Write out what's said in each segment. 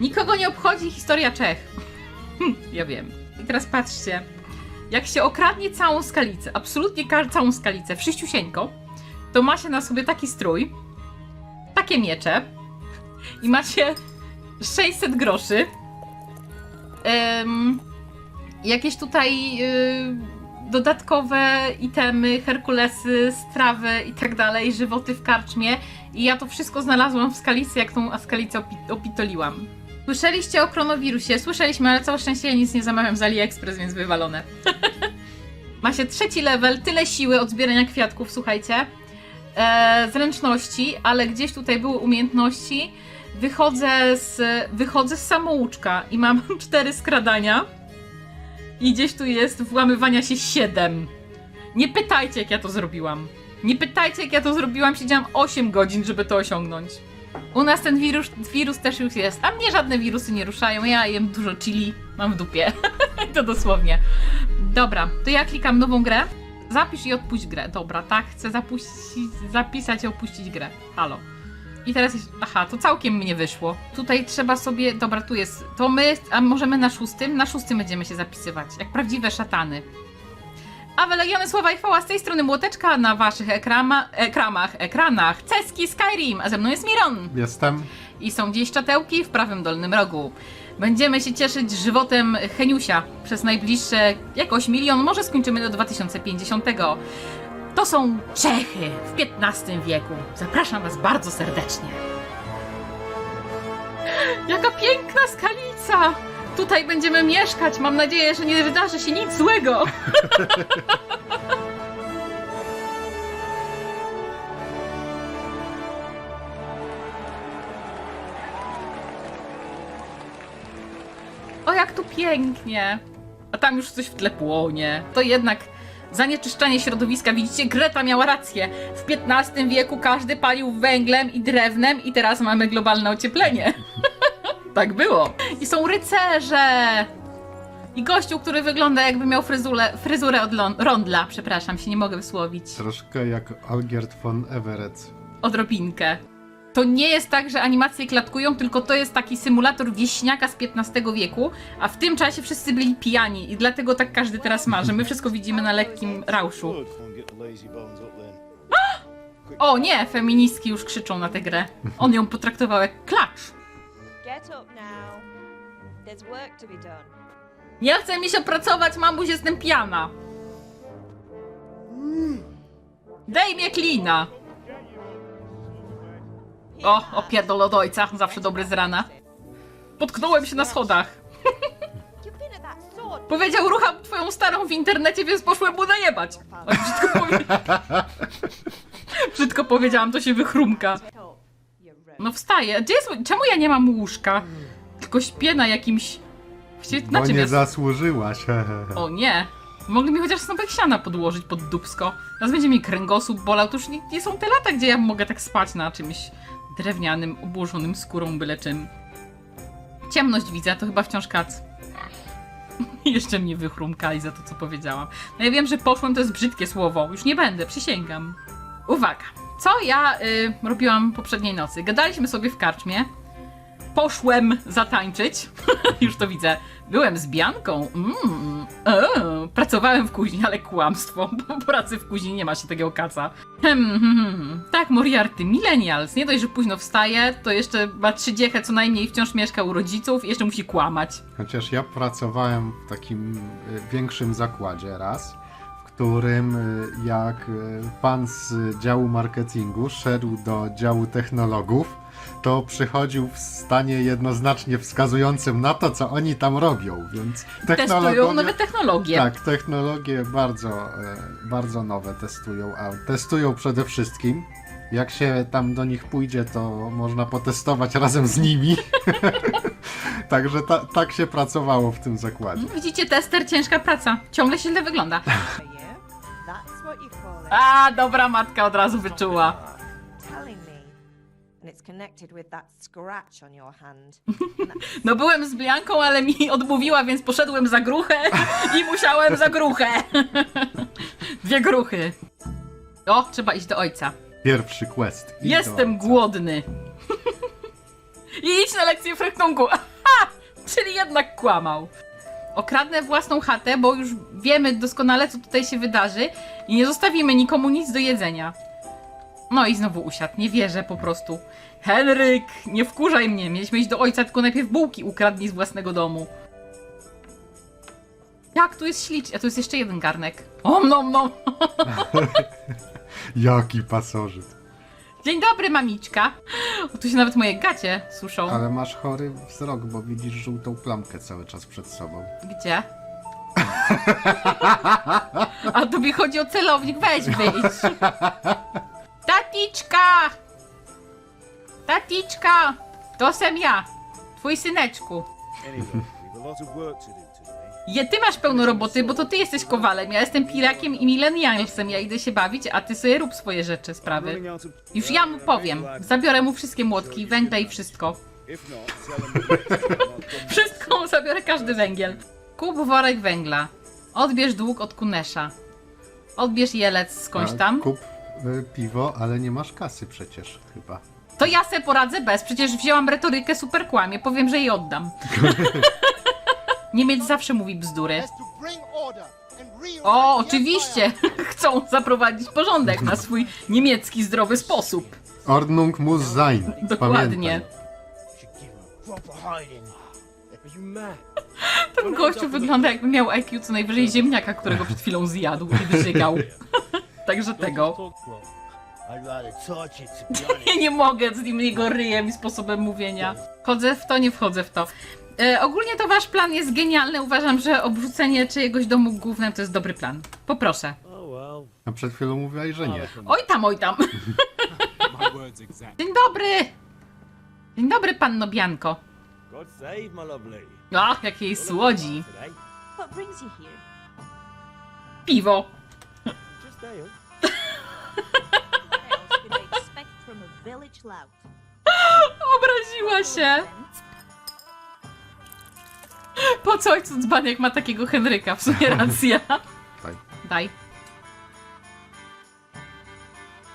Nikogo nie obchodzi historia Czech. Ja wiem. I teraz patrzcie. Jak się okradnie całą skalicę, absolutnie całą skalicę, wszyściusieńko, to ma się na sobie taki strój, takie miecze i macie 600 groszy. Jakieś tutaj y, dodatkowe itemy, Herkulesy, strawy i tak dalej, żywoty w karczmie. I ja to wszystko znalazłam w skalicy, jak tą skalicę opi- opitoliłam. Słyszeliście o kronowirusie? Słyszeliśmy, ale całe szczęście ja nic nie zamawiam z AliExpress, więc wywalone. Ma się trzeci level, tyle siły od zbierania kwiatków, słuchajcie. E, zręczności, ale gdzieś tutaj były umiejętności. Wychodzę z, wychodzę z samouczka i mam cztery skradania. I gdzieś tu jest włamywania się siedem. Nie pytajcie, jak ja to zrobiłam. Nie pytajcie, jak ja to zrobiłam. Siedziałam 8 godzin, żeby to osiągnąć. U nas ten wirus, wirus też już jest, a mnie żadne wirusy nie ruszają. Ja jem dużo chili, mam w dupie. to dosłownie. Dobra, to ja klikam nową grę. Zapisz i odpuść grę. Dobra, tak, chcę zapuścić, zapisać i opuścić grę. Halo. I teraz jest, aha, to całkiem mnie wyszło. Tutaj trzeba sobie, dobra, tu jest, to my, a możemy na szóstym? Na szóstym będziemy się zapisywać, jak prawdziwe szatany. A wylegione słowa i chwała z tej strony Młoteczka na waszych ekrama, ekramach, ekranach. Ceski Skyrim, a ze mną jest Miron. Jestem. I są gdzieś czatelki w prawym dolnym rogu. Będziemy się cieszyć żywotem Heniusia przez najbliższe jakoś milion, może skończymy do 2050. To są Czechy w XV wieku. Zapraszam was bardzo serdecznie. Jaka piękna skalica! Tutaj będziemy mieszkać. Mam nadzieję, że nie wydarzy się nic złego. O, jak tu pięknie! A tam już coś w tle płonie. To jednak zanieczyszczanie środowiska. Widzicie, Greta miała rację. W XV wieku każdy palił węglem i drewnem i teraz mamy globalne ocieplenie. tak było. I są rycerze! I gościu, który wygląda jakby miał fryzurę, fryzurę od lon- rondla. Przepraszam, się nie mogę wysłowić. Troszkę jak Algert von Everett. odrobinkę. To nie jest tak, że animacje klatkują, tylko to jest taki symulator wieśniaka z XV wieku, a w tym czasie wszyscy byli pijani i dlatego tak każdy teraz ma, że my wszystko widzimy na lekkim rauszu. O nie, feministki już krzyczą na tę grę. On ją potraktował jak klacz. Nie chce mi się pracować, mamuś, jestem pijana. Dej mnie klina. O, opierdol od ojca, zawsze dobry z rana. Potknąłem się na schodach. Powiedział, rucham twoją starą w internecie, więc poszłem mu najebać. Oj, brzydko, powie... brzydko powiedziałam, to się wychrumka. No wstaję. Gdzie jest... Czemu ja nie mam łóżka? Tylko śpię na jakimś... Właściwie na Bo czym nie jest? zasłużyłaś. O nie. Mogli mi chociaż snopek siana podłożyć pod dubsko. Teraz będzie mi kręgosłup bolał. To już nie, nie są te lata, gdzie ja mogę tak spać na czymś drewnianym, obłożonym skórą byle czym. Ciemność widzę, to chyba wciąż kac. Jeszcze mnie wychrumkali za to, co powiedziałam. No ja wiem, że poszłem to jest brzydkie słowo. Już nie będę, przysięgam. Uwaga. Co ja y, robiłam poprzedniej nocy? Gadaliśmy sobie w karczmie. Poszłem zatańczyć. Już to widzę. Byłem z Bianką. Mm, e, pracowałem w kuźni, ale kłamstwo. Bo pracy w kuźni nie ma się takiego kaca. Hmm, hmm, hmm. Tak, Moriarty, millennials. Nie dość, że późno wstaje, to jeszcze ma trzy dziechę co najmniej, wciąż mieszka u rodziców i jeszcze musi kłamać. Chociaż ja pracowałem w takim y, większym zakładzie raz, w którym y, jak y, pan z działu marketingu szedł do działu technologów, to przychodził w stanie jednoznacznie wskazującym na to, co oni tam robią, więc Testują nowe technologie. Tak, technologie bardzo, e, bardzo nowe testują, a testują przede wszystkim. Jak się tam do nich pójdzie, to można potestować razem z nimi. Także ta, tak się pracowało w tym zakładzie. Widzicie, tester, ciężka praca. Ciągle się źle wygląda. A, dobra matka od razu wyczuła. And it's connected with that scratch on your hand. No byłem z Bianką, ale mi odmówiła, więc poszedłem za gruchę i musiałem za gruchę. Dwie gruchy. O, trzeba iść do ojca. Pierwszy quest. I Jestem głodny. I idź na lekcję frechtungu. Aha! Czyli jednak kłamał. Okradnę własną chatę, bo już wiemy doskonale, co tutaj się wydarzy i nie zostawimy nikomu nic do jedzenia. No i znowu usiadł. Nie wierzę po prostu. Henryk, nie wkurzaj mnie. Mieliśmy iść do ojca, tylko najpierw bułki ukradnij z własnego domu. Jak tu jest ślicznie? A tu jest jeszcze jeden garnek. O, no, no. Jaki pasożyt. Dzień dobry, mamiczka. O, tu się nawet moje gacie suszą. Ale masz chory wzrok, bo widzisz żółtą plamkę cały czas przed sobą. Gdzie? A tobie chodzi o celownik, weź wyjdź. Taticzka! Taticzka! To sem ja, twój syneczku. Anyway, we've a lot of work to do today. Je, ty masz pełno roboty, bo to ty jesteś kowalem, ja jestem pirakiem i milenialsem, ja idę się bawić, a ty sobie rób swoje rzeczy, sprawy. Już ja mu powiem, zabiorę mu wszystkie młotki, węgle i wszystko. Wszystko, zabiorę każdy węgiel. Kup worek węgla. Odbierz dług od Kunesza. Odbierz jelec skądś A, tam. Kup piwo, ale nie masz kasy przecież chyba. To ja se poradzę bez. Przecież wzięłam retorykę super kłamie. Powiem, że jej oddam. Niemiec zawsze mówi bzdury. O, oczywiście! Chcą zaprowadzić porządek na swój niemiecki zdrowy sposób. Ordnung muss sein. Dokładnie. Ten gościu wygląda jakby miał IQ co najwyżej ziemniaka, którego przed chwilą zjadł i wyżygał. Także tego. Ja nie mogę z nim jego ryjem i sposobem mówienia. Wchodzę w to, nie wchodzę w to. E, ogólnie to wasz plan jest genialny. Uważam, że obrzucenie czyjegoś domu gównem to jest dobry plan. Poproszę. Oh. A przed chwilą mówiłaś, że nie. Oj tam, oj tam. Dzień dobry! Dzień dobry, panno Bianko. Ach, jak jej słodzi. Piwo. Obraziła się. Po co ojcu dzbaniak ma takiego Henryka? W sumie racja. Daj. Daj.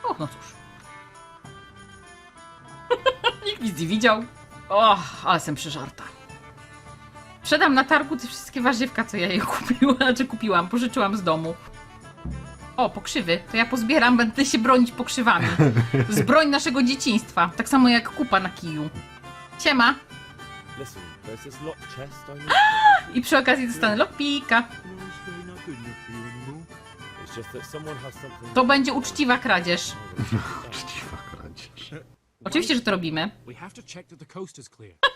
Och, no cóż. Nikt nic nie widział. Och, ale jestem przeżarta. Sprzedam na targu te wszystkie warzywka, co ja je kupiłam, znaczy kupiłam, pożyczyłam z domu. O, pokrzywy. To ja pozbieram, będę się bronić pokrzywami. To jest broń naszego dzieciństwa. Tak samo jak kupa na kiju. Siema. I przy okazji dostanę lockpika. To będzie uczciwa kradzież. Uczciwa kradzież. Oczywiście, że to robimy.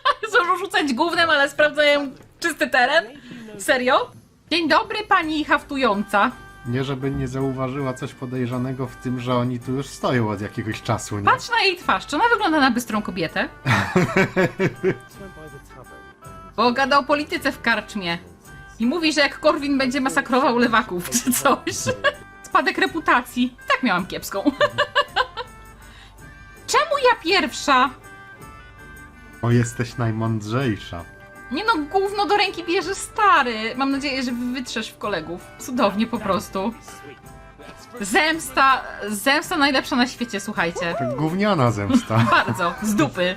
Chcą rzucać gównem, ale sprawdzają czysty teren? Serio? Dzień dobry, pani haftująca. Nie, żeby nie zauważyła coś podejrzanego w tym, że oni tu już stoją od jakiegoś czasu, nie? Patrz na jej twarz, czy ona wygląda na bystrą kobietę? Bo gada o polityce w karczmie. I mówi, że jak Korwin będzie masakrował lewaków czy coś. Spadek reputacji. Tak miałam kiepską. Czemu ja pierwsza? O, jesteś najmądrzejsza. Nie no, gówno do ręki bierze stary. Mam nadzieję, że wytrzesz w kolegów. Cudownie po prostu. Zemsta, zemsta najlepsza na świecie, słuchajcie. To gówniana zemsta. Bardzo, z dupy.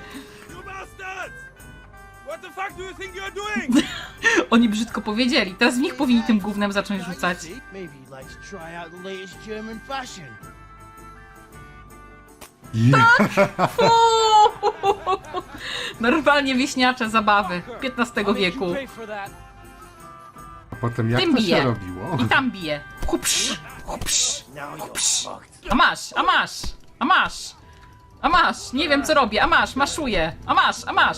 Oni brzydko powiedzieli. Teraz w nich powinni tym gównem zacząć rzucać. Fuuu! Normalnie wieśniacze zabawy XV wieku. A potem jak Tym to bije. się robiło? I tam bije. Hupsz, hupsz. Fucked. A masz, a masz, a masz, a masz, nie wiem co robię, a masz, maszuję, a masz, a masz.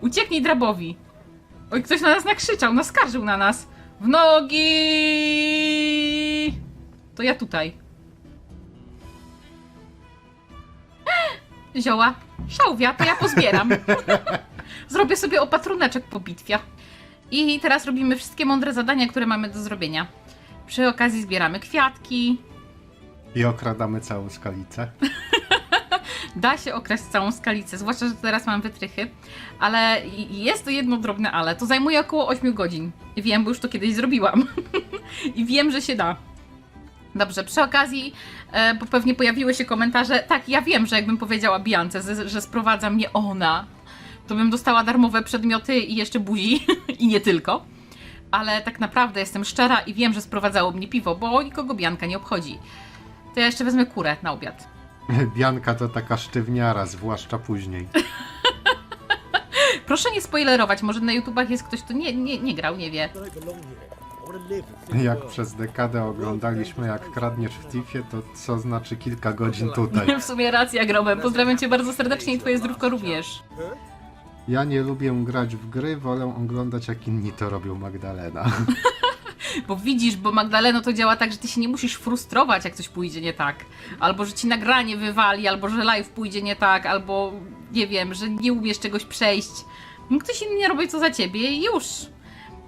Ucieknij drabowi. Oj, ktoś na nas nakrzyczał, naskarżył na nas. W nogi! To ja tutaj. Zioła, szałwia, to ja pozbieram. Zrobię sobie opatruneczek po bitwie. I teraz robimy wszystkie mądre zadania, które mamy do zrobienia. Przy okazji zbieramy kwiatki, I okradamy całą skalicę. Da się okraść całą skalicę, zwłaszcza, że teraz mam wytrychy, ale jest to jedno drobne ale. To zajmuje około 8 godzin. Wiem, bo już to kiedyś zrobiłam. I wiem, że się da. Dobrze, przy okazji, e, bo pewnie pojawiły się komentarze. Tak, ja wiem, że jakbym powiedziała Biance, że, że sprowadza mnie ona, to bym dostała darmowe przedmioty i jeszcze buzi, i nie tylko. Ale tak naprawdę jestem szczera i wiem, że sprowadzało mnie piwo, bo nikogo Bianka nie obchodzi. To ja jeszcze wezmę kurę na obiad. Bianka to taka sztywniara, zwłaszcza później. Proszę nie spoilerować, może na YouTubach jest ktoś, kto nie, nie, nie grał, nie wie. Jak przez dekadę oglądaliśmy, jak kradniesz w Tiffie, to co znaczy kilka godzin tutaj. W sumie racja, Gromem. Pozdrawiam cię bardzo serdecznie i twoje zdrówko również. Ja nie lubię grać w gry, wolę oglądać jak inni to robią Magdalena. Bo widzisz, bo Magdaleno to działa tak, że ty się nie musisz frustrować, jak coś pójdzie nie tak. Albo że ci nagranie wywali, albo że live pójdzie nie tak, albo nie wiem, że nie umiesz czegoś przejść. Ktoś inny nie robi co za ciebie i już.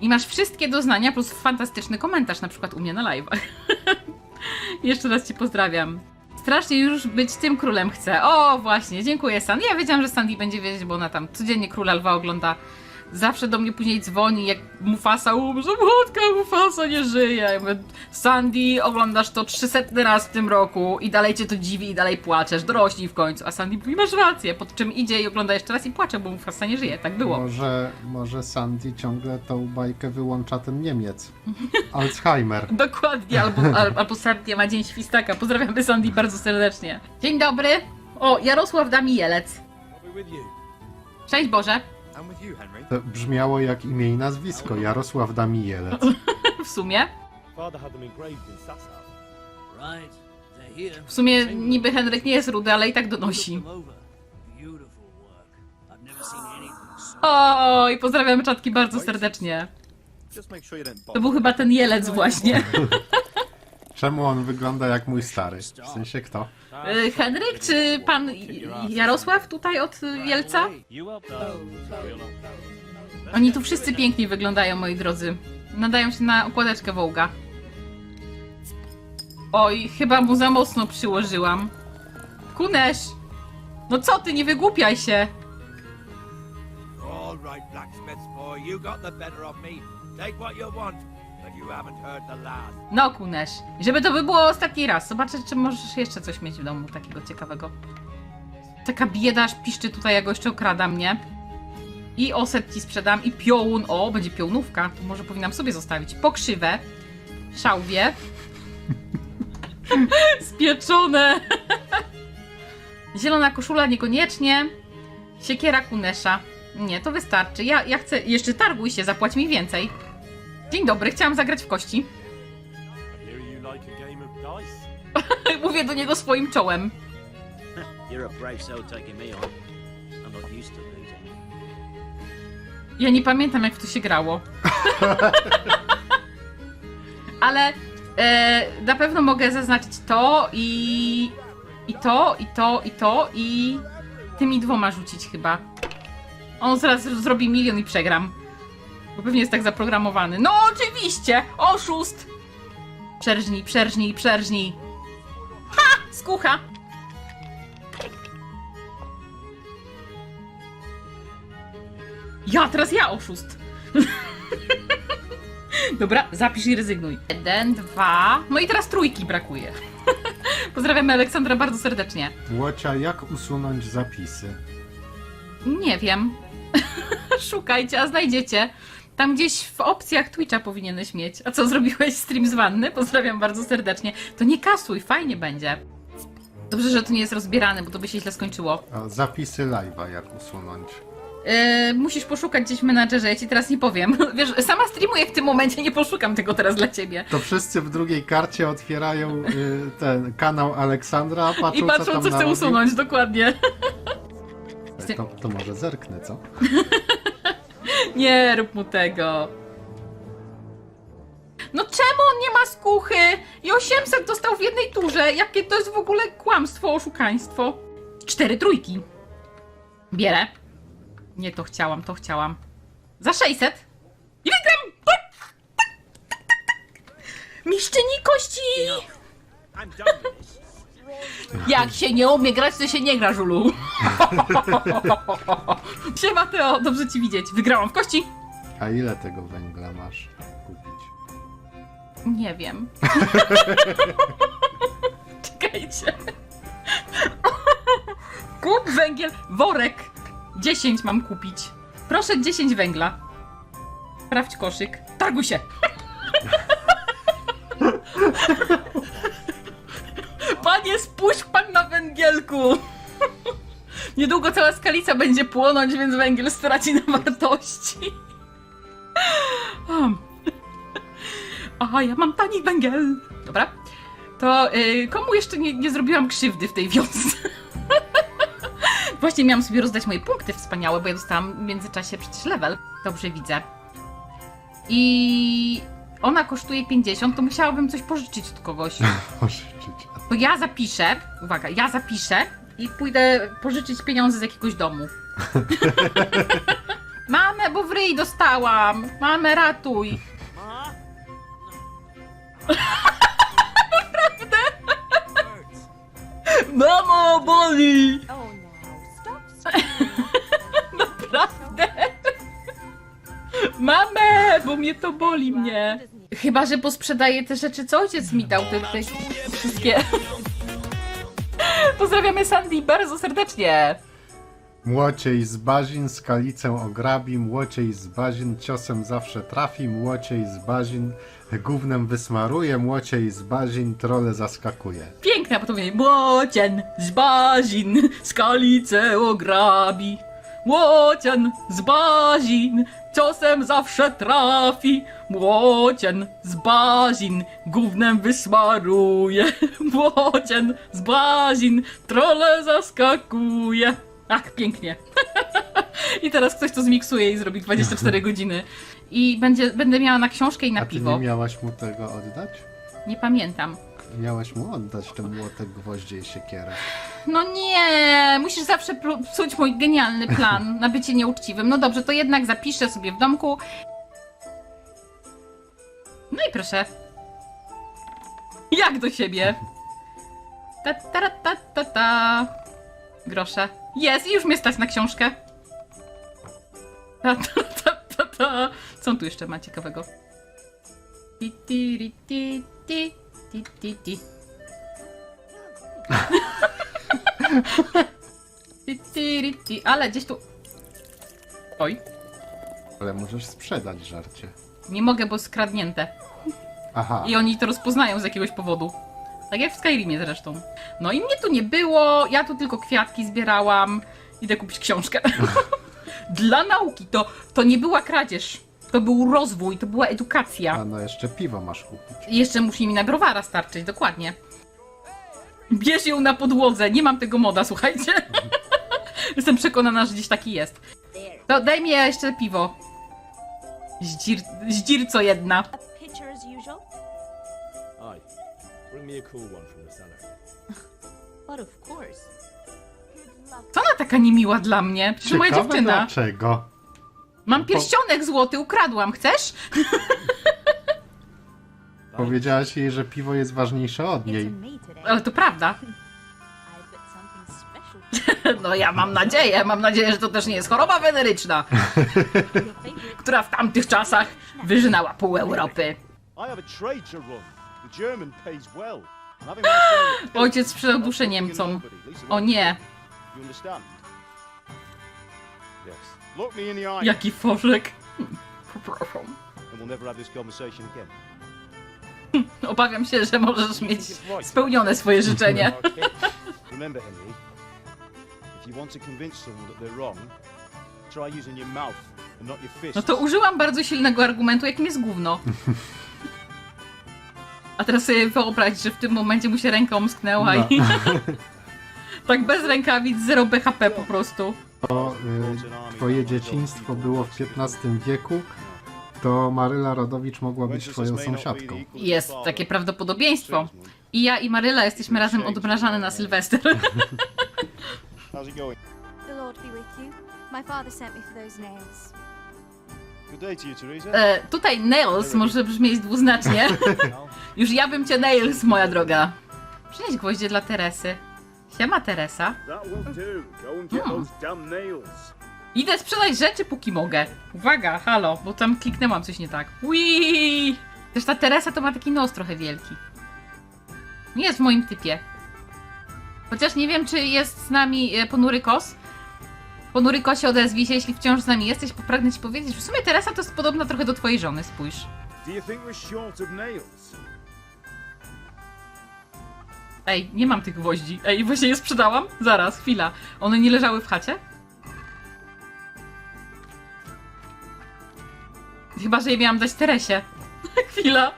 I masz wszystkie doznania plus fantastyczny komentarz, na przykład u mnie na live'ach. Jeszcze raz ci pozdrawiam. Strasznie już być tym królem chcę. O, właśnie, dziękuję Sandy. Ja wiedziałam, że Sandy będzie wiedzieć, bo ona tam codziennie Króla Lwa ogląda. Zawsze do mnie później dzwoni, jak Mufasa umrze. Młotka, Mufasa nie żyje. Ja mówię, Sandy, oglądasz to 300 raz w tym roku i dalej cię to dziwi i dalej płaczesz. Dorośnij w końcu. A Sandy mówi, masz rację. Po czym idzie i ogląda jeszcze raz i płacze, bo Mufasa nie żyje. Tak było. Może, może Sandy ciągle tą bajkę wyłącza ten Niemiec. Alzheimer. Dokładnie, albo, al, albo Sandy ma dzień świstaka. Pozdrawiamy Sandy bardzo serdecznie. Dzień dobry. O, Jarosław you. Cześć Boże. To brzmiało jak imię i nazwisko. Jarosław Damijelec. W sumie. W sumie niby Henryk nie jest rudy, ale i tak donosi. Look them over. Beautiful work. I've never seen anything so O, i pozdrawiamy czatki bardzo serdecznie. To był chyba ten jelec właśnie. Czemu on wygląda jak mój stary? W sensie kto? Y, Henryk czy pan Jarosław tutaj od up? Oni tu wszyscy pięknie wyglądają, moi drodzy. Nadają się na okładeczkę Wołga. Oj, chyba mu za mocno przyłożyłam. Kunesz! No co ty, nie wygłupiaj się! All right, blacksmith's boy, you got the better of me. Take what you want, No, Kunesz. Żeby to by było ostatni raz. Zobaczę, czy możesz jeszcze coś mieć w domu takiego ciekawego. Taka biedaż piszczy tutaj, jak go jeszcze okrada mnie. I oset ci sprzedam, i piołun. O, będzie piołunówka. To może powinnam sobie zostawić. Pokrzywę. Szałwie. Spieczone. Zielona koszula niekoniecznie. Siekiera Kunesza. Nie, to wystarczy. Ja, ja chcę... Jeszcze targuj się, zapłać mi więcej. Dzień dobry, chciałam zagrać w kości. Mówię do niego swoim czołem. Ja nie pamiętam, jak w to się grało. Ale e, na pewno mogę zaznaczyć to i. i to, i to, i to, i tymi dwoma rzucić chyba. On zaraz zrobi milion i przegram. Bo pewnie jest tak zaprogramowany. No oczywiście! Oszust! Przerżnij, przerżnij, przerżnij. Ha! Skucha! Ja, teraz ja oszust. Dobra, zapisz i rezygnuj. Jeden, dwa. No i teraz trójki brakuje. Pozdrawiamy Aleksandra bardzo serdecznie. Łocia, jak usunąć zapisy? Nie wiem. Szukajcie, a znajdziecie. Tam gdzieś w opcjach Twitcha powinieneś mieć. A co, zrobiłeś stream z wanny? Pozdrawiam bardzo serdecznie. To nie kasuj, fajnie będzie. Dobrze, że to nie jest rozbierane, bo to by się źle skończyło. A zapisy live'a jak usunąć? Yy, musisz poszukać gdzieś w menadżerze, ja ci teraz nie powiem. Wiesz, sama streamuję w tym momencie, nie poszukam tego teraz dla ciebie. To wszyscy w drugiej karcie otwierają y, ten kanał Aleksandra, patrzą, I patrzą, co co, narobił. usunąć, dokładnie. To, to może zerknę, co? Nie rób mu tego. No czemu on nie ma skuchy? I 800 dostał w jednej turze. Jakie to jest w ogóle kłamstwo, oszukaństwo? Cztery trójki. Bierę. Nie, to chciałam, to chciałam. Za 600. I wygram! Mistrzyni kości! Jak się nie umie grać, to się nie gra, żulu. Siema Teo, dobrze ci widzieć. Wygrałam w kości. A ile tego węgla masz kupić? Nie wiem. Czekajcie. Kup węgiel, worek. 10 mam kupić. Proszę 10 węgla. Sprawdź koszyk. Targuj się. Węgielku. Niedługo cała skalica będzie płonąć, więc węgiel straci na wartości. Aha, ja mam tani węgiel. Dobra. To y, komu jeszcze nie, nie zrobiłam krzywdy w tej wiosce? Właśnie miałam sobie rozdać moje punkty wspaniałe, bo ja dostałam w międzyczasie przecież level. Dobrze widzę. I ona kosztuje 50, to musiałabym coś pożyczyć od kogoś. Pożyczyć. To ja zapiszę, uwaga, ja zapiszę i pójdę pożyczyć pieniądze z jakiegoś domu. Mamę, bo w ryj dostałam! Mamę, ratuj! Mamo, boli! Oh no. Naprawdę! Mamę, bo mnie to boli mnie. Chyba, że posprzedaję te rzeczy, co ojciec mi dał, te, te wszystkie. Pozdrawiamy Sandy bardzo serdecznie. Młociej z bazin skalicę ograbi, młociej z bazin ciosem zawsze trafi, młociej z bazin gównem wysmaruje, młociej z bazin trole zaskakuje. Piękne, a potem mówię, Młocien z bazin skalicę ograbi. Młocien z bazin ciosem zawsze trafi. Młocien z bazin gównem wysmaruje. Młocien z bazin trole zaskakuje. Ach, pięknie. I teraz ktoś to zmiksuje i zrobi 24 godziny. I będzie, będę miała na książkę i na A ty piwo. nie miałaś mu tego oddać? nie pamiętam. Miałaś mu oddać ten młotek, gwoździe i siekierę. No nie, musisz zawsze psuć mój genialny plan na bycie nieuczciwym. No dobrze, to jednak zapiszę sobie w domku. No i proszę. Jak do siebie? Ta ta ta ta ta. Grosze. Jest i już mnie stać na książkę. Ta ta ta ta ta. Co on tu jeszcze ma ciekawego? Ti ti ti ti ti ti ti. Ale gdzieś tu. Oj, Ale możesz sprzedać żarcie. nie mogę, bo skradnięte. Aha, I oni to rozpoznają z jakiegoś powodu. Tak jak w Skyrimie zresztą. No i mnie tu nie było, ja tu tylko kwiatki zbierałam. Idę kupić książkę. Dla nauki to, to nie była kradzież. To był rozwój, to była edukacja. a no jeszcze piwo masz kupić. I jeszcze musi mi na browara starczyć, dokładnie. Bierz ją na podłodze, nie mam tego moda, słuchajcie. Jestem przekonana, że gdzieś taki jest. To daj mi jeszcze piwo. Zdzir, zdzirco jedna. Bring me a cool one from the cellar. But of course. Co ona taka niemiła dla mnie? Przecież moja Ciekawe dziewczyna. dlaczego. Mam pierścionek złoty, ukradłam, chcesz? Powiedziałaś jej, że piwo jest ważniejsze od It's niej. a me today. Ale to prawda. I put something special. No ja mam nadzieję, mam nadzieję, że to też nie jest choroba weneryczna, Your favorite która w tamtych czasach wyżynała pół Europy. I have a trade to run. Ojciec sprzedał duszę Niemcom. O nie, jaki foszek. Przepraszam. Obawiam się, że możesz mieć spełnione swoje życzenie. Remember, Henry, if you want to convince someone that they're wrong, try using your mouth and not your fists. No to użyłam bardzo silnego argumentu, jakim jest gówno. A teraz sobie wyobraź, że w tym momencie mu się ręka omsknęła No. i tak bez rękawic, zero BHP po prostu. To y, twoje dzieciństwo było w XV wieku, to Maryla Rodowicz mogła być twoją sąsiadką. Jest takie prawdopodobieństwo. I ja i Maryla jesteśmy razem odmrażane na Sylwester. How's it going? The Lord be with you. My father sent me for those nails. E, tutaj nails może brzmieć dwuznacznie. Już ja bym cię nails, moja droga. Przynieś gwoździe dla Teresy. Siema Teresa. Hmm. Idę sprzedać rzeczy póki mogę. Uwaga, halo, bo tam kliknęłam coś nie tak. Wii! Też ta Teresa to ma taki nos trochę wielki. Nie jest w moim typie. Chociaż nie wiem, czy jest z nami e, ponury kos. Ponury kosie odezwij się, jeśli wciąż z nami jesteś, bo pragnę ci powiedzieć, w sumie Teresa to jest podobna trochę do twojej żony, spójrz. Ej, nie mam tych gwoździ. Ej, właśnie je sprzedałam? Zaraz, chwila. One nie leżały w chacie? Chyba, że je miałam dać Teresie. chwila.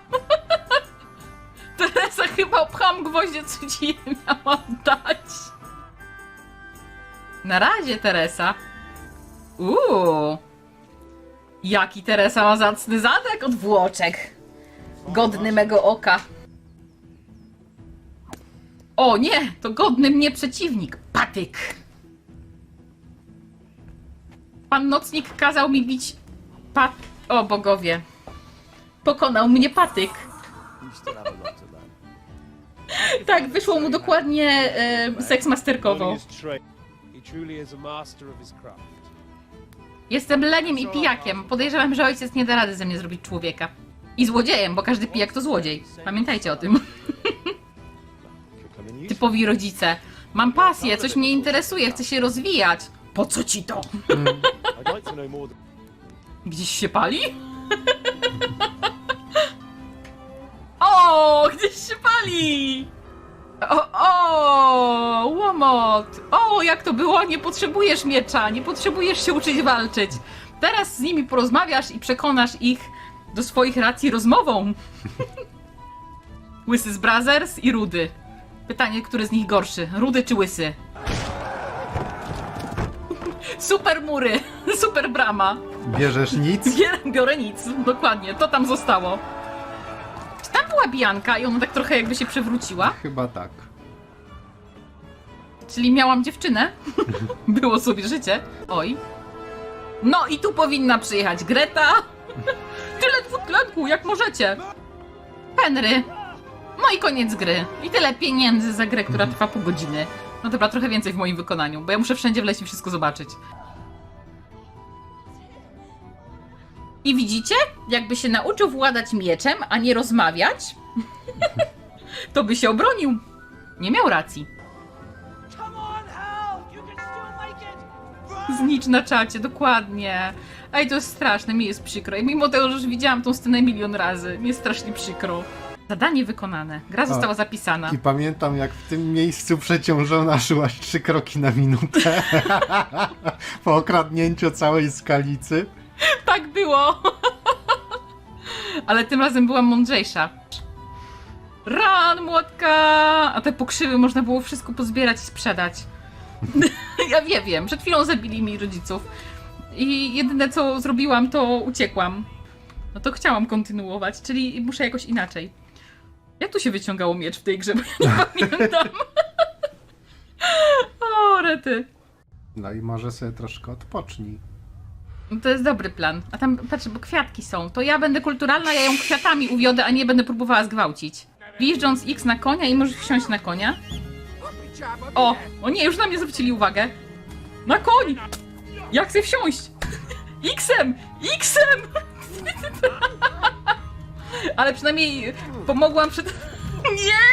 Teresa, chyba obcham gwoździe, co ci je miałam dać. Na razie, Teresa. Uuu. Jaki Teresa ma zacny zadek od włoczek. Godny mego oka. O nie, to godny mnie przeciwnik, patyk. Pan nocnik kazał mi bić pat... O bogowie. Pokonał mnie patyk. Tak, wyszło mu dokładnie e, seks masterkowo. Jestem leniem i pijakiem. Podejrzewam, że ojciec nie da rady ze mnie zrobić człowieka. I złodziejem, bo każdy pijak to złodziej. Pamiętajcie o tym. Typowi rodzice. Mam pasję, coś mnie interesuje, chcę się rozwijać. Po co ci to? Gdzieś się pali? o, gdzieś się pali! O, o, łomot! O, jak to było? Nie potrzebujesz miecza, nie potrzebujesz się uczyć walczyć. Teraz z nimi porozmawiasz i przekonasz ich do swoich racji rozmową. Łysy z Brothers i Rudy. Pytanie, który z nich gorszy? Rudy czy Łysy? Super mury, super brama. Bierzesz nic? Biorę nic, dokładnie, to tam zostało. Była Bianka i ona tak trochę jakby się przewróciła? Chyba tak. Czyli miałam dziewczynę? Było sobie życie. Oj. No i tu powinna przyjechać Greta. Tyle dwutlenku, jak możecie. Henry. No i koniec gry. I tyle pieniędzy za grę, która trwa pół godziny. No dobra, trochę więcej w moim wykonaniu, bo ja muszę wszędzie wleźć i wszystko zobaczyć. I widzicie? Jakby się nauczył władać mieczem, a nie rozmawiać, to by się obronił. Nie miał racji. Znicz na czacie, dokładnie. Ej, to jest straszne, mi jest przykro. I mimo tego, że już widziałam tą scenę milion razy, mi jest strasznie przykro. Zadanie wykonane. Gra została zapisana. I pamiętam, jak w tym miejscu przeciążona szłaś trzy kroki na minutę po okradnięciu całej skalicy. Tak było! Ale tym razem byłam mądrzejsza. Ran, młotka! A te pokrzywy można było wszystko pozbierać i sprzedać. ja nie wiem, przed chwilą zabili mi rodziców. I jedyne co zrobiłam, to uciekłam. No to chciałam kontynuować, czyli muszę jakoś inaczej. Jak tu się wyciągało miecz w tej grze, bo ja nie pamiętam. o, rety. No i może sobie troszkę odpocznij. No to jest dobry plan. A tam, patrz, bo kwiatki są. To ja będę kulturalna, ja ją kwiatami uwiodę, a nie będę próbowała zgwałcić. Wjeżdżąc X na konia i możesz wsiąść na konia. O! O nie, już na mnie zwrócili uwagę. Na koń! Ja chcę wsiąść! X-em! X-em! Ale przynajmniej pomogłam przed... Nie!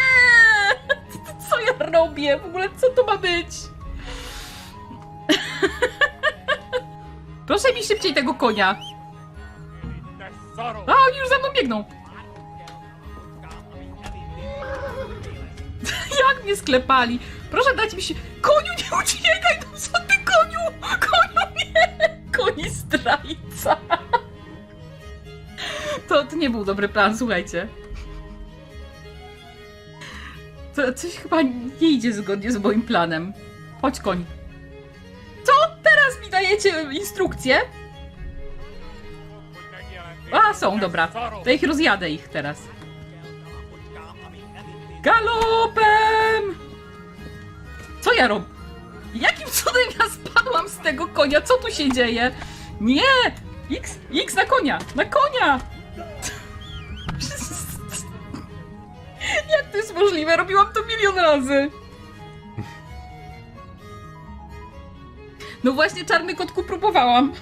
Co ja robię? W ogóle co to ma być? Proszę mi szybciej tego konia. A, oni już za mną biegną. Jak mnie sklepali? Proszę dać mi się... Koniu, nie uciekaj! No co ty, koniu? Koniu, nie! Koni zdrajca. To, to nie był dobry plan, słuchajcie. To coś chyba nie idzie zgodnie z moim planem. Chodź, koń. Dajecie instrukcje? A, są, dobra. To ich rozjadę ich teraz. Galopem! Co ja robię? Jakim cudem ja spadłam z tego konia? Co tu się dzieje? Nie! X, X na konia! Na konia! Jak to jest możliwe? Robiłam to milion razy. No właśnie, czarny kotku próbowałam.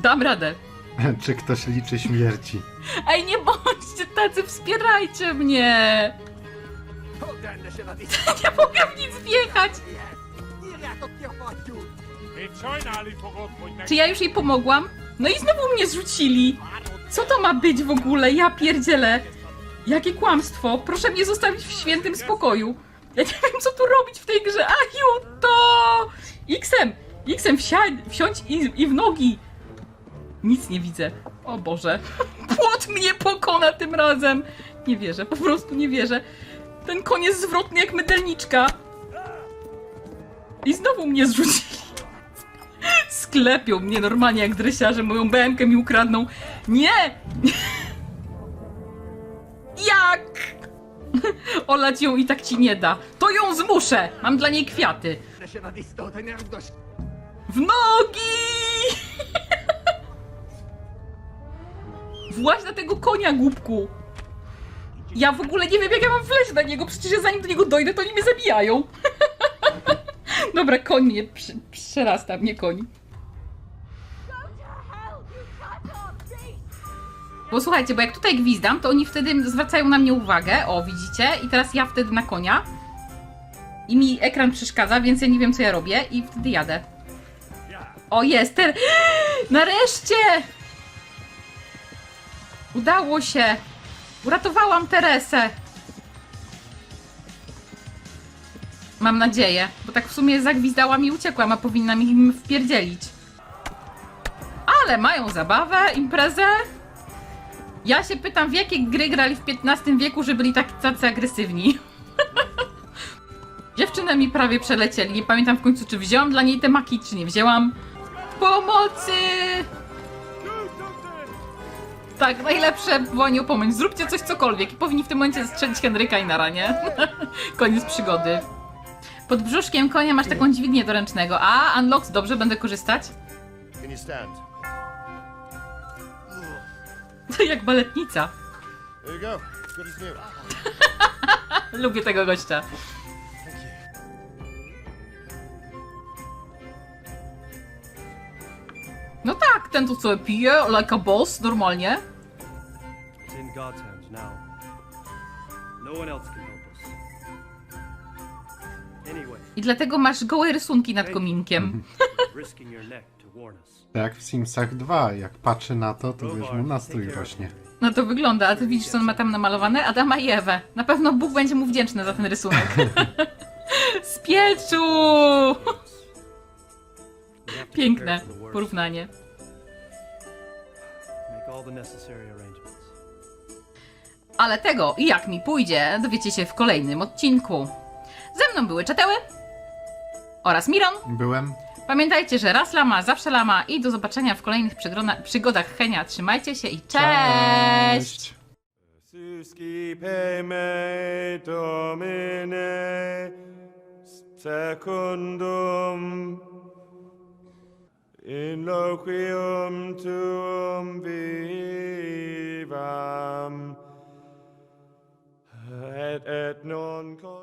Dam radę. Czy ktoś liczy śmierci? Ej, nie bądźcie tacy, wspierajcie mnie! Nie mogę w nic wjechać! Czy ja już jej pomogłam? No i znowu mnie zrzucili! Co to ma być w ogóle? Ja pierdzielę! Jakie kłamstwo! Proszę mnie zostawić w świętym spokoju! Ja nie wiem, co tu robić w tej grze! Aju, to! Xem! Xem, wsiadź, wsiądź i, i w nogi! Nic nie widzę. O Boże. Płot mnie pokona tym razem! Nie wierzę, po prostu nie wierzę. Ten koń jest zwrotny jak mydelniczka. I znowu mnie zrzucili. Sklepią mnie normalnie jak dresiarze, moją bękę mi ukradną. Nie! Jak? Olać ją i tak ci nie da. To ją zmuszę! Mam dla niej kwiaty. W nogi! Właź na tego konia, głupku! Ja w ogóle nie wiem, jak ja mam wleźć na niego, przecież ja zanim do niego dojdę, to oni mnie zabijają. Dobra, koń mnie przerasta, mnie koń. Bo słuchajcie, bo jak tutaj gwizdam, to oni wtedy zwracają na mnie uwagę. O, widzicie? I teraz ja wtedy na konia. I mi ekran przeszkadza, więc ja nie wiem, co ja robię. I wtedy jadę. O, jest! Ter... Nareszcie! Udało się! Uratowałam Teresę! Mam nadzieję, bo tak w sumie zagwizdałam i uciekłam, a powinnam im wpierdzielić. Ale mają zabawę, imprezę. Ja się pytam, w jakie gry grali w XV wieku, że byli tak tacy agresywni. Dziewczynę mi prawie przelecieli. Nie pamiętam w końcu, czy wzięłam dla niej te maki, czy nie wzięłam. Pomocy! Tak, najlepsze o pomoc. Zróbcie coś cokolwiek i powinni w tym momencie strzelić Henryka i na nie? Koniec przygody. Pod brzuszkiem konia masz taką dźwignię do ręcznego. A, unlocks, dobrze, będę korzystać. Can you stand? Jak baletnica. Lubię tego gościa. No tak, ten tu co pije, like a boss, normalnie. No I dlatego masz gołe rysunki nad kominkiem. Tak jak w Simsach 2, jak patrzy na to, to wiesz, mu nastrój rośnie. No to wygląda, a ty widzisz co on ma tam namalowane? Adama i Ewę. Na pewno Bóg będzie mu wdzięczny za ten rysunek. Z pieczu! We have to Piękne porównanie. Ale tego i jak mi pójdzie, dowiecie się w kolejnym odcinku. Ze mną były Czateły oraz Miron. Byłem Pamiętajcie, że raz lama, zawsze lama i do zobaczenia w kolejnych przygodach Henia. Trzymajcie się i cześć! cześć. in loquium tuum vivam et et non con